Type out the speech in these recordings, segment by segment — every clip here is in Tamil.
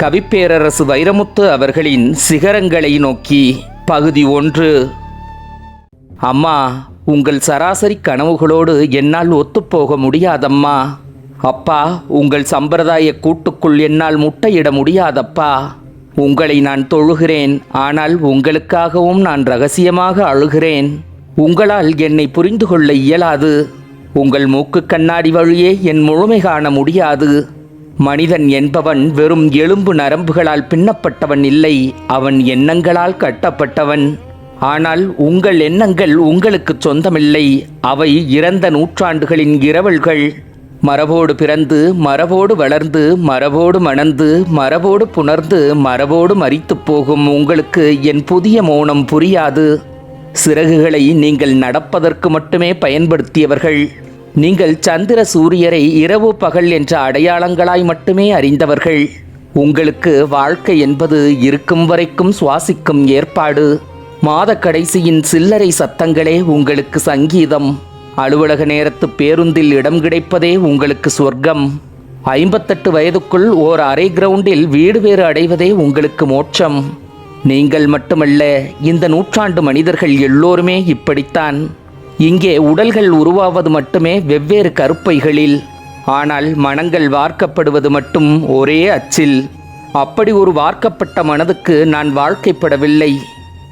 கவிப்பேரரசு வைரமுத்து அவர்களின் சிகரங்களை நோக்கி பகுதி ஒன்று. அம்மா உங்கள் சராசரி கனவுகளோடு என்னால் ஒத்துப்போக முடியாதம்மா. அப்பா உங்கள் சம்பிரதாய கூட்டுக்குள் என்னால் முட்டையிட முடியாதப்பா. உங்களை நான் தொழுகிறேன் ஆனால் உங்களுக்காகவும் நான் ரகசியமாக அழுகிறேன். உங்களால் என்னை புரிந்து கொள்ள இயலாது. உங்கள் மூக்கு கண்ணாடி வழியே என் முழுமை காண முடியாது. மனிதன் என்பவன் வெறும் எலும்பு நரம்புகளால் பின்னப்பட்டவன் இல்லை அவன் எண்ணங்களால் கட்டப்பட்டவன். ஆனால் உங்கள் எண்ணங்கள் உங்களுக்கு சொந்தமில்லை அவை இறந்த நூற்றாண்டுகளின் இரவல்கள். மரபோடு பிறந்து மரபோடு வளர்ந்து மரபோடு மணந்து மரபோடு புணர்ந்து மரபோடு மரித்துப் போகும் உங்களுக்கு என் புதிய மௌனம் புரியாது. சிறகுகளை நீங்கள் நடப்பதற்கு மட்டுமே பயன்படுத்தியவர்கள். நீங்கள் சந்திர சூரியரை இரவு பகல் என்ற அடையாளங்களாய் மட்டுமே அறிந்தவர்கள். உங்களுக்கு வாழ்க்கை என்பது இருக்கும் வரைக்கும் சுவாசிக்கும் ஏற்பாடு. மாத கடைசியின் சில்லறை சத்தங்களே உங்களுக்கு சங்கீதம். அலுவலக நேரத்து பேருந்தில் இடம் கிடைப்பதே உங்களுக்கு சொர்க்கம். ஐம்பத்தெட்டு வயதுக்குள் ஓர் அரை கிரவுண்டில் வீடு வேறு அடைவதே உங்களுக்கு மோட்சம். நீங்கள் மட்டுமல்ல இந்த நூற்றாண்டு மனிதர்கள் எல்லோருமே இப்படித்தான். இங்கே உடல்கள் உருவாவது மட்டுமே வெவ்வேறு கருப்பைகளில் ஆனால் மனங்கள் வார்க்கப்படுவது மட்டும் ஒரே அச்சில். அப்படி ஒரு வார்க்கப்பட்ட மனதுக்கு நான் வாழ்க்கைப்படவில்லை.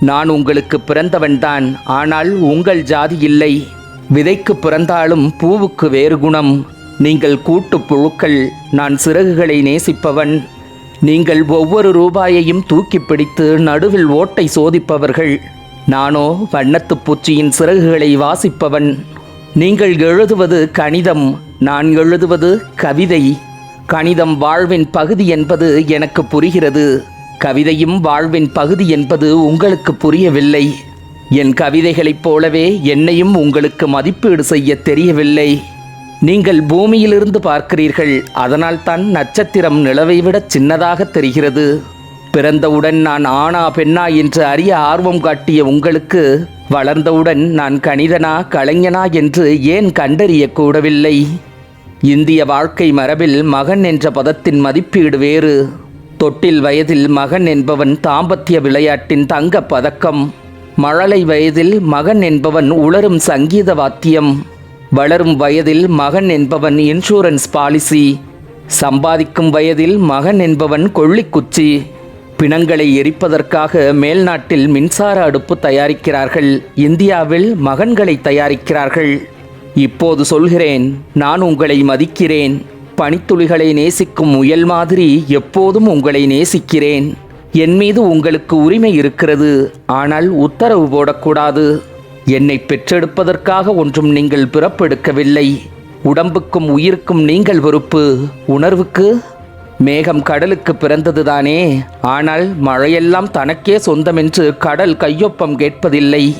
நான் உங்களுக்கு பிறந்தவன்தான் ஆனால் உங்கள் ஜாதி இல்லை. விதைக்கு பிறந்தாலும் பூவுக்கு வேறு குணம். நீங்கள் கூட்டுப் புழுக்கள் நான் சிறகுகளை நேசிப்பவன். நீங்கள் ஒவ்வொரு ரூபாயையும் தூக்கி பிடித்து நடுவில் ஓட்டை சோதிப்பவர்கள். நானோ வண்ணத்துப் பூச்சியின் சிறகுகளை வாசிப்பவன். நீங்கள் எழுதுவது கணிதம் நான் எழுதுவது கவிதை. கணிதம் வாழ்வின் பகுதி என்பது எனக்கு புரிகிறது. கவிதையும் வாழ்வின் பகுதி என்பது உங்களுக்கு புரியவில்லை. என் கவிதைகளைப் போலவே என்னையும் உங்களுக்கு மதிப்பீடு செய்ய தெரியவில்லை. நீங்கள் பூமியிலிருந்து பார்க்கிறீர்கள் அதனால்தான் நட்சத்திரம் நிலவை விட சின்னதாக தெரிகிறது. பிறந்தவுடன் நான் ஆணா பெண்ணா என்று அறிய ஆர்வம் காட்டிய உங்களுக்கு வளர்ந்தவுடன் நான் கணிதனா கலைஞனா என்று ஏன் கண்டறிய கூடவில்லை? இந்திய வாழ்க்கை மரபில் மகன் என்ற பதத்தின் மதிப்பீடு வேறு. தொட்டில் வயதில் மகன் என்பவன் தாம்பத்திய விளையாட்டின் தங்கப் பதக்கம். மழலை வயதில் மகன் என்பவன் உளரும் சங்கீத வாத்தியம். வளரும் வயதில் மகன் என்பவன் இன்சூரன்ஸ் பாலிசி சம்பாதிக்கும் வயதில் மகன் என்பவன் கொள்ளிக்குச்சி. பிணங்களை எரிப்பதற்காக மேல்நாட்டில் மின்சார அடுப்பு தயாரிக்கிறார்கள். இந்தியாவில் மகன்களை தயாரிக்கிறார்கள். இப்போது சொல்கிறேன் நான் உங்களை மதிக்கிறேன். பனித்துளிகளை நேசிக்கும் முயல் மாதிரி எப்போதும் உங்களை நேசிக்கிறேன். என் மீது உங்களுக்கு உரிமை இருக்கிறது ஆனால் உத்தரவு போடக்கூடாது. என்னை பெற்றெடுப்பதற்காக ஒன்றும் நீங்கள் பிறப்பெடுக்கவில்லை. உடம்புக்கும் உயிருக்கும் நீங்கள் பொறுப்பு உணர்வுக்கு மேகம் கடலுக்கு பிறந்ததுதானே? ஆனால் மழையெல்லாம் தனக்கே சொந்தமென்று கடல் கையொப்பம் கேட்பதில்லை.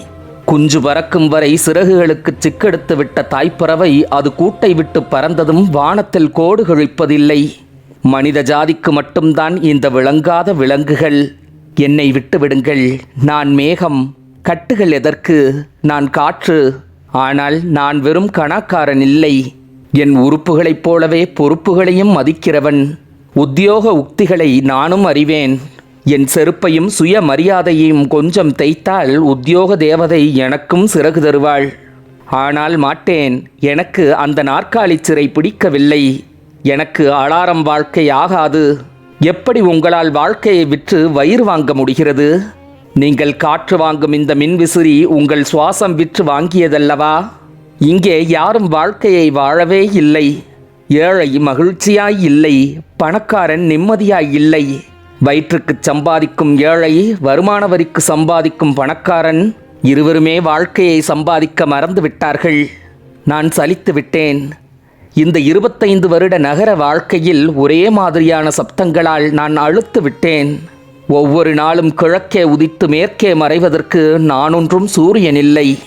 குஞ்சு பறக்கும் வரை சிறகுகளுக்கு சிக்கெடுத்து விட்ட தாய்ப்பறவை அது கூட்டை விட்டு பறந்ததும் வானத்தில் கோடு கழிப்பதில்லை மனித ஜாதிக்கு மட்டும்தான் இந்த விளங்காத விலங்குகள். என்னை விட்டுவிடுங்கள் நான் மேகம். கட்டுகள் எதற்கு? நான் காற்று. ஆனால் நான் வெறும் கணக்காரன் இல்லை. என் உறுப்புகளைப் போலவே பொறுப்புகளையும் மதிக்கிறவன். உத்தியோக உக்திகளை நானும் அறிவேன். என் செருப்பையும் சுய மரியாதையையும் கொஞ்சம் தேய்த்தால் உத்தியோக தேவதை எனக்கும் சிறகு தருவாள். ஆனால் மாட்டேன். எனக்கு அந்த நாற்காலி சிறை பிடிக்கவில்லை. எனக்கு அலாரம் வாழ்க்கை ஆகாது. எப்படி உங்களால் வாழ்க்கையை விற்று வயிறு வாங்க முடிகிறது? நீங்கள் காற்று வாங்கும் இந்த மின்விசிறி உங்கள் சுவாசம் விற்று வாங்கியதல்லவா? இங்கே யாரும் வாழ்க்கையை வாழவே இல்லை. ஏழை மகிழ்ச்சியாய் இல்லை பணக்காரன் நிம்மதியாய் இல்லை. வயிற்றுக்குச் சம்பாதிக்கும் ஏழை வருமான வரிக்கு சம்பாதிக்கும் பணக்காரன் இருவருமே வாழ்க்கையை சம்பாதிக்க மறந்து விட்டார்கள். நான் சலித்து விட்டேன். இந்த இருபத்தைந்து வருட நகர வாழ்க்கையில் ஒரே மாதிரியான சப்தங்களால் நான் அழுத்து விட்டேன். ஒவ்வொரு நாளும் கிழக்கே உதித்து மேற்கே மறைவதற்கு நானொன்றும் சூரியன் இல்லை.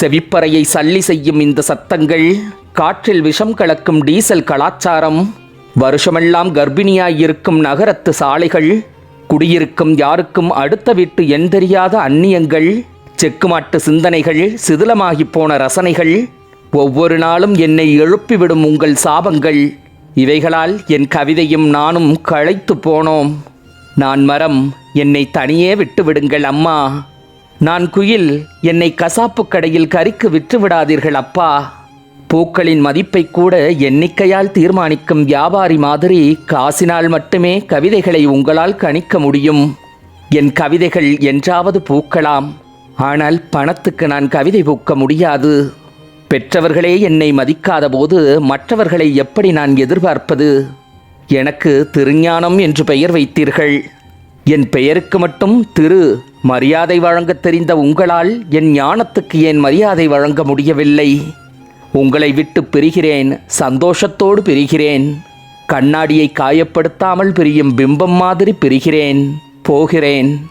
செவிப்பறையை சல்லி செய்யும் இந்த சத்தங்கள் காற்றில் விஷம் கலக்கும் டீசல் கலாச்சாரம் வருஷமெல்லாம் கர்ப்பிணியாயிருக்கும் நகரத்து சாலைகள் குடியிருக்கும் யாருக்கும் அடுத்த வீட்டு எண் தெரியாத அந்நியங்கள் செக்குமாட்டு சிந்தனைகள் சிதிலமாகி போன ரசனைகள் ஒவ்வொரு நாளும் என்னை எழுப்பிவிடும் உங்கள் சாபங்கள். இவைகளால் என் கவிதையும் நானும் களைத்து போனோம். நான் மரம் என்னை தனியே விட்டுவிடுங்கள் அம்மா. நான் குயில் என்னை கசாப்பு கடையில் கறிக்கு விற்று விடாதீர்கள் அப்பா. பூக்களின் மதிப்பை கூட எண்ணிக்கையால் தீர்மானிக்கும் வியாபாரி மாதிரி காசினால் மட்டுமே கவிதைகளை உங்களால் கணிக்க முடியும். என் கவிதைகள் என்றாவது பூக்கலாம். ஆனால் பணத்துக்கு நான் கவிதை பூக்க முடியாது. பெற்றவர்களே என்னை மதிக்காத போது மற்றவர்களை எப்படி நான் எதிர்பார்ப்பது? எனக்கு திருஞானம் என்று பெயர் வைத்தீர்கள். என் பெயருக்கு மட்டும் திரு மரியாதை வழங்கத் தெரிந்த உங்களால் என் ஞானத்துக்கு ஏன் மரியாதை வழங்க முடியவில்லை? உங்களை விட்டு பிரிகிறேன் சந்தோஷத்தோடு பிரிகிறேன். கண்ணாடியை காயப்படுத்தாமல் பிரியும் பிம்பம் மாதிரி பிரிகிறேன் போகிறேன்.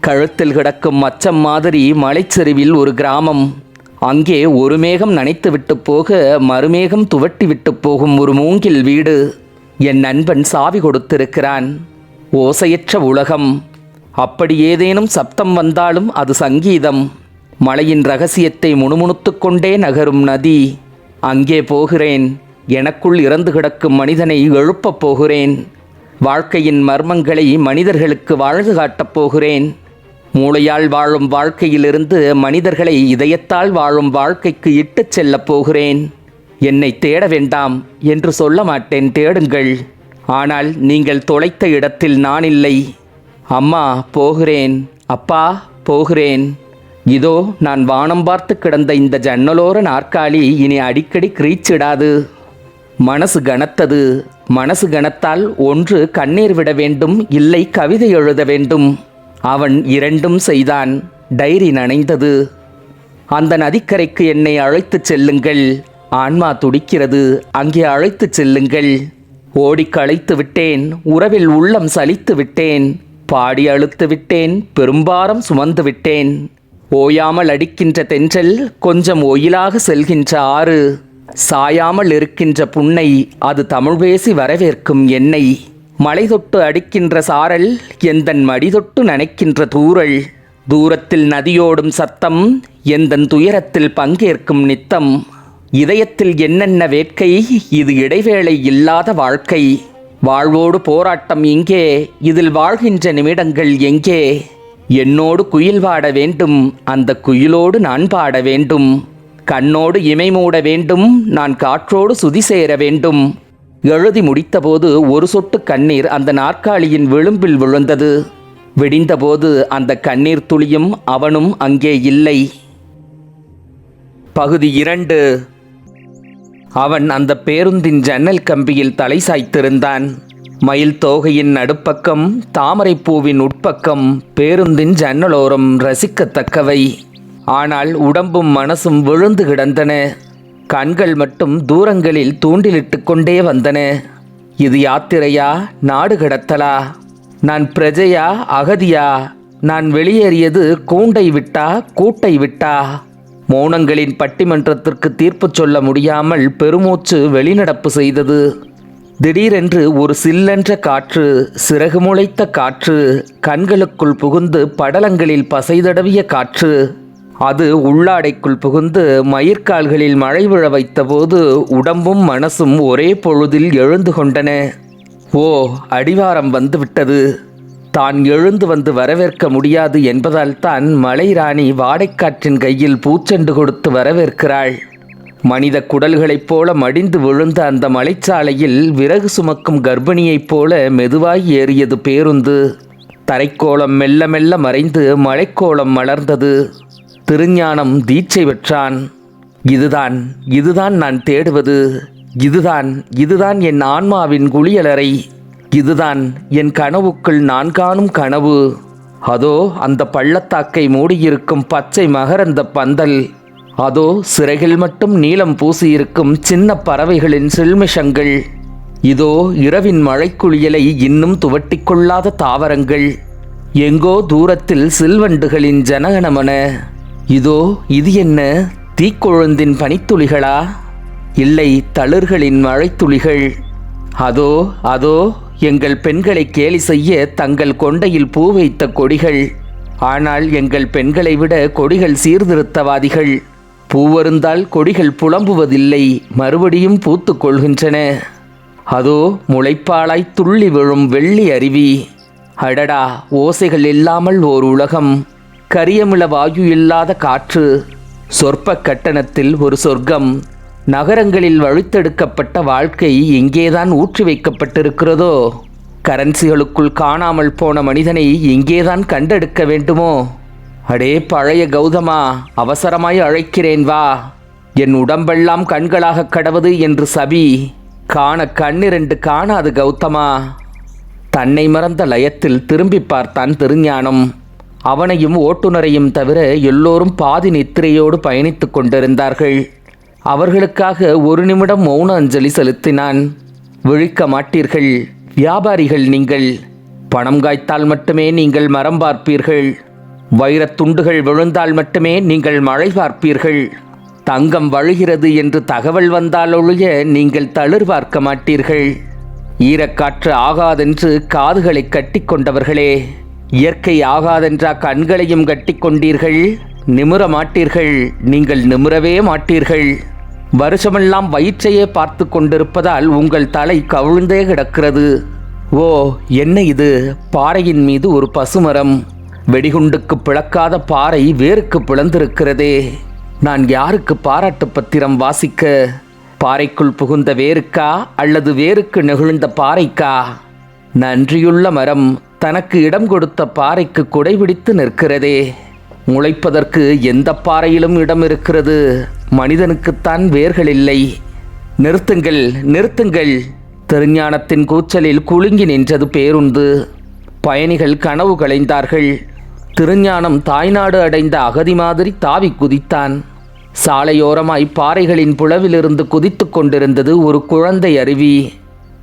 கழுத்தில் கிடக்கும் மச்சம் மாதிரி மலைச்சரிவில் ஒரு கிராமம். அங்கே ஒரு மேகம் நனைத்து விட்டு போக மறுமேகம் துவட்டி விட்டு போகும் ஒரு மூங்கில் வீடு. என் நண்பன் சாவி கொடுத்திருக்கிறான். ஓசையற்ற உலகம். அப்படி ஏதேனும் சப்தம் வந்தாலும் அது சங்கீதம். மலையின் ரகசியத்தை முணுமுணுத்துக் கொண்டே நகரும் நதி. அங்கே போகிறேன். எனக்குள் இறந்து கிடக்கும் மனிதனை எழுப்பப் போகிறேன். வாழ்க்கையின் மர்மங்களை மனிதர்களுக்கு வாழ்ந்து காட்டப் போகிறேன். மூளையால் வாழும் வாழ்க்கையிலிருந்து மனிதர்களை இதயத்தால் வாழும் வாழ்க்கைக்கு இட்டுச் செல்லப் போகிறேன். என்னை தேட வேண்டாம் என்று சொல்ல மாட்டேன் தேடுங்கள். ஆனால் நீங்கள் தொலைத்த இடத்தில் நான் இல்லை. அம்மா போகிறேன். அப்பா போகிறேன். இதோ நான் வானம் பார்த்து கிடந்த இந்த ஜன்னலோர நாற்காலி இனி அடிக்கடி கிரீச்சிடாது. மனசு கனத்தது. மனசு கனத்தால் ஒன்று கண்ணீர் விட வேண்டும் இல்லை கவிதை எழுத வேண்டும். அவன் இரண்டும் செய்தான். டைரி நனைந்தது. அந்த நதிக்கரைக்கு என்னை அழைத்துச் செல்லுங்கள். ஆன்மா துடிக்கிறது. அங்கே அழைத்துச் செல்லுங்கள். ஓடி களைத்து விட்டேன். உறவில் உள்ளம் சலித்து விட்டேன். பாடி அழுத்து விட்டேன் பெரும்பாரம் சுமந்து விட்டேன். ஓயாமல் அடிக்கின்ற தென்றல் கொஞ்சம் ஒயிலாக செல்கின்ற ஆறு. சாயாமல் இருக்கின்ற புன்னை அது தமிழ் பேசி வரவேற்கும் என்னை மலை தொட்டு அடிக்கின்ற சாரல் எந்தன் மடி தொட்டு நனைக்கின்ற தூரல் தூரத்தில் நதியோடும் சத்தம் எந்தன் துயரத்தில் பங்கேற்கும் நித்தம். இதயத்தில் என்னென்ன வேட்கை இது இடைவேளை இல்லாத வாழ்க்கை. வாழ்வோடு போராட்டம் இங்கே இதில் வாழ்கின்ற நிமிடங்கள் எங்கே? என்னோடு குயில் பாட வேண்டும் அந்த குயிலோடு நான் பாட வேண்டும். கண்ணோடு இமை மூட வேண்டும் நான் காற்றோடு சுதி சேர வேண்டும். எழுதி முடித்தபோது ஒரு சொட்டு கண்ணீர் அந்த நாற்காலியின் விளிம்பில் விழுந்தது. விடிந்தபோது அந்த கண்ணீர் துளியும் அவனும் அங்கே இல்லை. பகுதி இரண்டு. அவன் அந்த பேருந்தின் ஜன்னல் கம்பியில் தலை சாய்த்திருந்தான். மயில் தோகையின் நடுப்பக்கம் தாமரைப்பூவின் உட்பக்கம் பேருந்தின் ஜன்னலோரம் ரசிக்கத்தக்கவை. ஆனால் உடம்பும் மனசும் விழுந்து கிடந்தன. கண்கள் மட்டும் தூரங்களில் தூண்டிலிட்டு கொண்டே வந்தன. இது யாத்திரையா நாடு கடத்தலா? நான் பிரஜையா அகதியா? நான் வெளியேறியது கூண்டை விட்டா கூட்டை விட்டா? மௌனங்களின் பட்டிமன்றத்திற்கு தீர்ப்பு சொல்ல முடியாமல் பெருமூச்சு வெளிநடப்பு செய்தது. திடீரென்று ஒரு சில்லென்ற காற்று சிறகு முளைத்த காற்று கண்களுக்குள் புகுந்து படலங்களில் பசைதடவிய காற்று அது உள்ளாடைக்குள் புகுந்து மயிர்கால்களில் மழை விழ வைத்தபோது உடம்பும் மனசும் ஒரே பொழுதில் எழுந்து கொண்டன. ஓ அடிவாரம் வந்துவிட்டது. தான் எழுந்து வந்து வரவேற்க முடியாது என்பதால் தான் மலை ராணி வாடைக்காற்றின் கையில் பூச்செண்டு கொடுத்து வரவேற்கிறாள். மனித குடல்களைப் போல மடிந்து விழுந்த அந்த மலைச்சாலையில் விறகு சுமக்கும் கர்ப்பிணியைப் போல மெதுவாய் ஏறியது பேருந்து. தரைக்கோளம் மெல்ல மெல்ல மறைந்து மழைக்கோளம் மலர்ந்தது. திருஞானம் தீட்சை பெற்றான். இதுதான் இதுதான் நான் தேடுவது. இதுதான் இதுதான் என் ஆன்மாவின் குளியலறை. இதுதான் என் கனவுக்குள் நான் காணும் கனவு. அதோ அந்த பள்ளத்தாக்கை மூடியிருக்கும் பச்சை மகரந்த பந்தல். அதோ சிறைகள் மட்டும் நீளம் பூசியிருக்கும் சின்ன பறவைகளின் சில்மிஷங்கள். இதோ இரவின் மழைக்குளியலை இன்னும் துவட்டிக் கொள்ளாத தாவரங்கள். எங்கோ தூரத்தில் சில்வண்டுகளின் ஜனகணமன இதோ இது என்ன தீக்கொழுந்தின் பனித்துளிகளா? இல்லை தளிர்களின் மழைத்துளிகள். அதோ அதோ எங்கள் பெண்களை கேலி செய்ய தங்கள் கொண்டையில் பூ வைத்த கொடிகள். ஆனால் எங்கள் பெண்களை விட கொடிகள் சீர்திருத்தவாதிகள். பூவருந்தால் கொடிகள் புலம்புவதில்லை மறுபடியும் பூத்துக்கொள்கின்றன அதோ முளைப்பாலாய் துள்ளி விழும் வெள்ளி அருவி. அடடா ஓசைகள் இல்லாமல் ஓர் உலகம் கரியமிள வாயு இல்லாத காற்று. சொற்ப கட்டணத்தில் ஒரு சொர்க்கம். நகரங்களில் வழுத்தெடுக்கப்பட்ட வாழ்க்கை எங்கேதான் ஊற்றி வைக்கப்பட்டிருக்கிறதோ கரன்சிகளுக்குள் காணாமல் போன மனிதனை எங்கேதான் கண்டெடுக்க வேண்டுமோ? அடே பழைய கௌதமா அவசரமாய் அழைக்கிறேன் வா. என் உடம்பெல்லாம் கண்களாக கடவது என்று சபி காண கண்ணிரண்டு காணாது கௌதமா. தன்னை மறந்த லயத்தில் திரும்பி பார்த்தான் திருஞானம். அவனையும் ஓட்டுநரையும் தவிர எல்லோரும் பாதி நித்திரையோடு பயணித்துக் கொண்டிருந்தார்கள். அவர்களுக்காக ஒரு நிமிடம் மௌன அஞ்சலி செலுத்தினான். விழிக்க மாட்டீர்கள். வியாபாரிகள் நீங்கள். பணம் காய்த்தால் மட்டுமே நீங்கள் மரம் பார்ப்பீர்கள். வைரத் துண்டுகள் விழுந்தால் மட்டுமே நீங்கள் மழை பார்ப்பீர்கள். தங்கம் வழுகிறது என்று தகவல் வந்தால் ஒழிய நீங்கள் தளிர் பார்க்க மாட்டீர்கள். ஈரக்காற்று ஆகாதென்று காதுகளை கட்டிக்கொண்டவர்களே இயற்கை ஆகாதென்றா கண்களையும் கட்டிக்கொண்டீர்கள் நிமிர மாட்டீர்கள். நீங்கள் நிமிரவே மாட்டீர்கள். வருஷமெல்லாம் வயிற்றையே பார்த்து கொண்டிருப்பதால் உங்கள் தலை கவிழ்ந்தே கிடக்கிறது. ஓ என்ன இது? பாறையின் மீது ஒரு பசுமரம். வெடிகுண்டுக்கு பிளக்காத பாறை வேருக்கு பிளந்திருக்கிறதே. நான் யாருக்கு பாராட்டு பத்திரம் வாசிக்க? பாறைக்குள் புகுந்த வேருக்கா? அல்லது வேருக்கு நெகிழ்ந்த பாறைக்கா? நன்றியுள்ள மரம் தனக்கு இடம் கொடுத்த பாறைக்கு குடைபிடித்து நிற்கிறதே. முளைப்பதற்கு எந்த பாறையிலும் இடம் இருக்கிறது? மனிதனுக்குத்தான் வேர்கள் இல்லை நிறுத்துங்கள் நிறுத்துங்கள். திருஞானத்தின் கூச்சலில் குலுங்கி நின்றது பேருந்து. பயணிகள் கனவு களைந்தார்கள். திருஞானம் தாய்நாடு அடைந்த அகதி மாதிரி தாவி குதித்தான். சாலையோரமாய் பாறைகளின் புலவிலிருந்து குதித்துக் கொண்டிருந்தது ஒரு குழந்தை அருவி.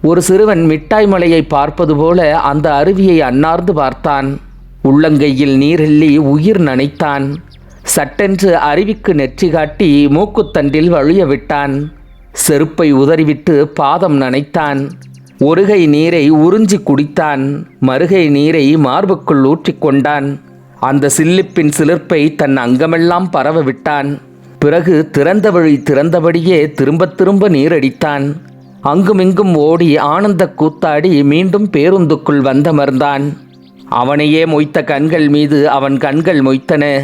ஒரு சிறுவன் மிட்டாய் மலையை பார்ப்பது போல அந்த அருவியை அன்னார்ந்து பார்த்தான். உள்ளங்கையில் நீரெல்லி உயிர் நனைத்தான். சட்டென்று அருவிக்கு நெற்றி காட்டி மூக்குத்தண்டில் வழிய விட்டான். செருப்பை உதறிவிட்டு பாதம் நனைத்தான். ஒருகை நீரை உறிஞ்சி குடித்தான். மறுகை நீரை மார்புக்குள் ஊற்றிக்கொண்டான் அந்த சில்லிப்பின் சிலிர்ப்பை தன் அங்கமெல்லாம் பரவ விட்டான். பிறகு திறந்த வழி திறந்தபடியே திரும்பத் திரும்ப நீரடித்தான். அங்குமிங்கும் ஓடி ஆனந்த கூத்தாடி மீண்டும் பேருந்துக்குள் வந்தமர்ந்தான். அவனையே மொய்த்த கண்கள் மீது அவன் கண்கள் மொய்த்தன.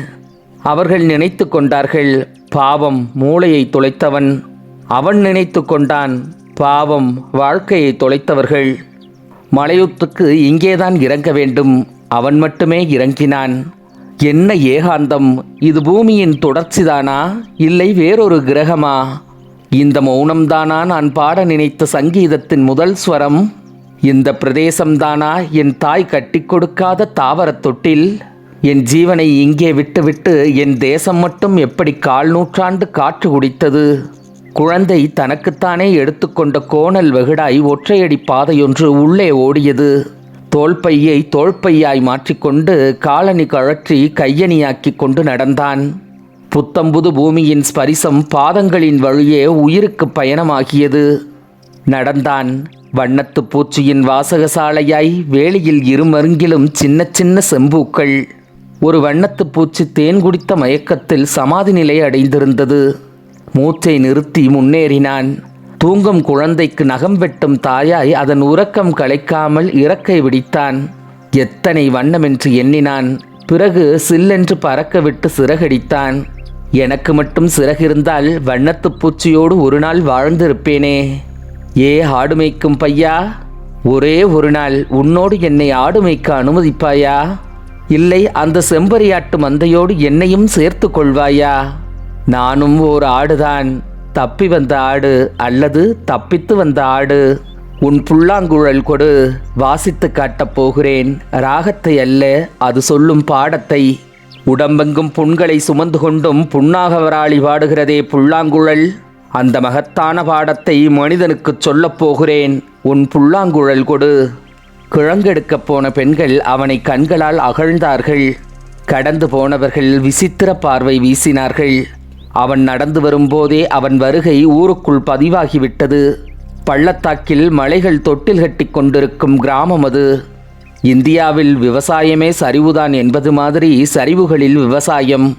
அவர்கள் நினைத்து கொண்டார்கள் பாவம் மூளையை தொலைத்தவன். அவன் நினைத்து கொண்டான் பாவம் வாழ்க்கையை தொலைத்தவர்கள். மலையுத்துக்கு இங்கேதான் இறங்க வேண்டும் அவன் மட்டுமே இறங்கினான். என்ன ஏகாந்தம் இது பூமியின் தொடர்ச்சிதானா இல்லை வேறொரு கிரகமா? இந்த மௌனம்தானா நான் பாட நினைத்த சங்கீதத்தின் முதல் ஸ்வரம்? இந்த பிரதேசம்தானா என் தாய் கட்டி கொடுக்காத தாவரத் தொட்டில்? என் ஜீவனை இங்கே விட்டுவிட்டு என் தேசம் மட்டும் எப்படி கால் நூற்றாண்டு காற்று குடித்தது? குழந்தை தனக்குத்தானே எடுத்துக்கொண்ட கோணல் வெகுடாய் ஒற்றையடி பாதையொன்று உள்ளே ஓடியது. தோல்பையை தோள்பையாய் மாற்றிக்கொண்டு காலணி கழற்றி கையணியாக்கி கொண்டு நடந்தான். புத்தம்புது பூமியின் ஸ்பரிசம் பாதங்களின் வழியே உயிருக்கு பயணமாகியது. நடந்தான். வண்ணத்து பூச்சியின் வாசகசாலையாய் வேலியில் இருமருங்கிலும் சின்ன சின்ன செம்பூக்கள். ஒரு வண்ணத்து பூச்சி தேன் குடித்த மயக்கத்தில் சமாதி நிலை அடைந்திருந்தது. மூச்சை நிறுத்தி முன்னேறினான். தூங்கும் குழந்தைக்கு நகம் வெட்டும் தாயாய் அதன் உறக்கம் கலைக்காமல் இறக்கை விடித்தான். எத்தனை வண்ணமென்று எண்ணினான். பிறகு சில்லென்று பறக்கவிட்டு சிறகடித்தான். எனக்கு மட்டும் சிறகிருந்தால் வண்ணத்துப் பூச்சியோடு ஒரு நாள் வாழ்ந்திருப்பேனே. ஏ ஆடு மேய்க்கும் பையா? ஒரே ஒரு நாள் உன்னோடு என்னை ஆடு மேய்க்க அனுமதிப்பாயா? இல்லை அந்த செம்பரியாட்டு மந்தையோடு என்னையும் சேர்த்து கொள்வாயா நானும் ஓர் ஆடுதான். தப்பி வந்த ஆடு அல்லது தப்பித்து வந்த ஆடு. உன் புல்லாங்குழல் கொடு வாசித்து காட்டப் போகிறேன். ராகத்தை அல்ல அது சொல்லும் பாடத்தை. உடம்பெங்கும் புண்களை சுமந்து கொண்டும் புண்ணாகவராளி பாடுகிறதே புல்லாங்குழல். அந்த மகத்தான பாடத்தை மனிதனுக்குச் சொல்லப் போகிறேன். உன் புல்லாங்குழல் கொடு. கிழங்கெடுக்கப் போன பெண்கள் அவனை கண்களால் அகழ்ந்தார்கள். கடந்து போனவர்கள் விசித்திர பார்வை வீசினார்கள். அவன் நடந்து வரும்போதே அவன் வருகை ஊருக்குள் பதிவாகிவிட்டது. பள்ளத்தாக்கில் மலைகள் தொட்டில் கட்டி கொண்டிருக்கும் கிராமம் அது. இந்தியாவில் விவசாயமே சரிவுதான் என்பது மாதிரி சரிவுகளில் விவசாயம்.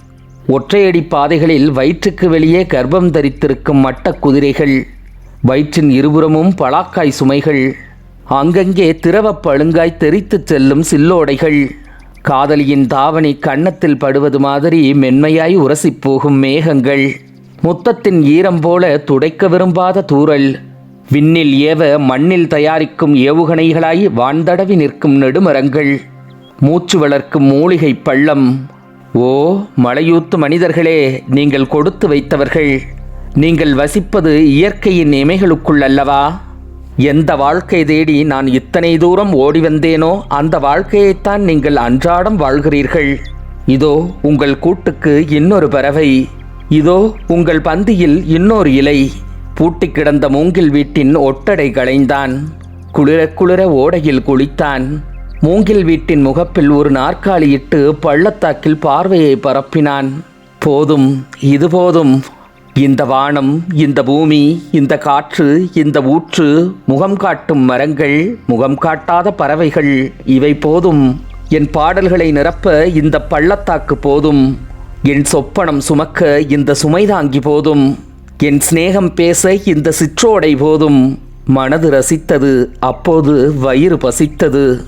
ஒற்றையடி பாதைகளில் வயிற்றுக்கு வெளியே கர்ப்பம் தரித்திருக்கும் மட்ட குதிரைகள். வயிற்றின் இருபுறமும் பலாக்காய் சுமைகள். அங்கங்கே திரவப் பழுங்காய் தெரித்துச் செல்லும் சில்லோடைகள். காதலியின் தாவணி கன்னத்தில் படுவது மாதிரி மென்மையாய் உரசிப் போகும் மேகங்கள். முத்தத்தின் ஈரம் போல துடைக்க விரும்பாத தூறல். விண்ணில் ஏவ மண்ணில் தயாரிக்கும் ஏவுகணைகளாய் வான்தடவி நிற்கும் நெடுமரங்கள். மூச்சு வளர்க்கும் மூலிகை பள்ளம். ஓ மலையூத்து மனிதர்களே நீங்கள் கொடுத்து வைத்தவர்கள். நீங்கள் வசிப்பது இயற்கையின் இமைகளுக்குள் அல்லவா? எந்த வாழ்க்கை தேடி நான் இத்தனை தூரம் ஓடி வந்தேனோ அந்த வாழ்க்கையைத்தான் நீங்கள் அன்றாடம் வாழ்கிறீர்கள். இதோ உங்கள் கூட்டுக்கு இன்னொரு பறவை. இதோ உங்கள் பந்தியில் இன்னொரு இலை. பூட்டிக் கிடந்த மூங்கில் வீட்டின் ஒட்டடை களைந்தான். குளிர குளிர ஓடையில் குளித்தான். மூங்கில் வீட்டின் முகப்பில் ஒரு நாற்காலியிட்டு பள்ளத்தாக்கில் பார்வையை பரப்பினான். போதும் இது போதும். இந்த வானம் இந்த பூமி இந்த காற்று இந்த ஊற்று முகம் காட்டும் மரங்கள் முகம் காட்டாத பறவைகள் இவை போதும். என் பாடல்களை நிரப்ப இந்த பள்ளத்தாக்கு போதும். என் சொப்பனம் சுமக்க இந்த சுமைதாங்கி போதும். என் சிநேகம் பேச இந்த சிற்றோடை போதும். மனது ரசித்தது அப்போது வயிறு பசித்தது.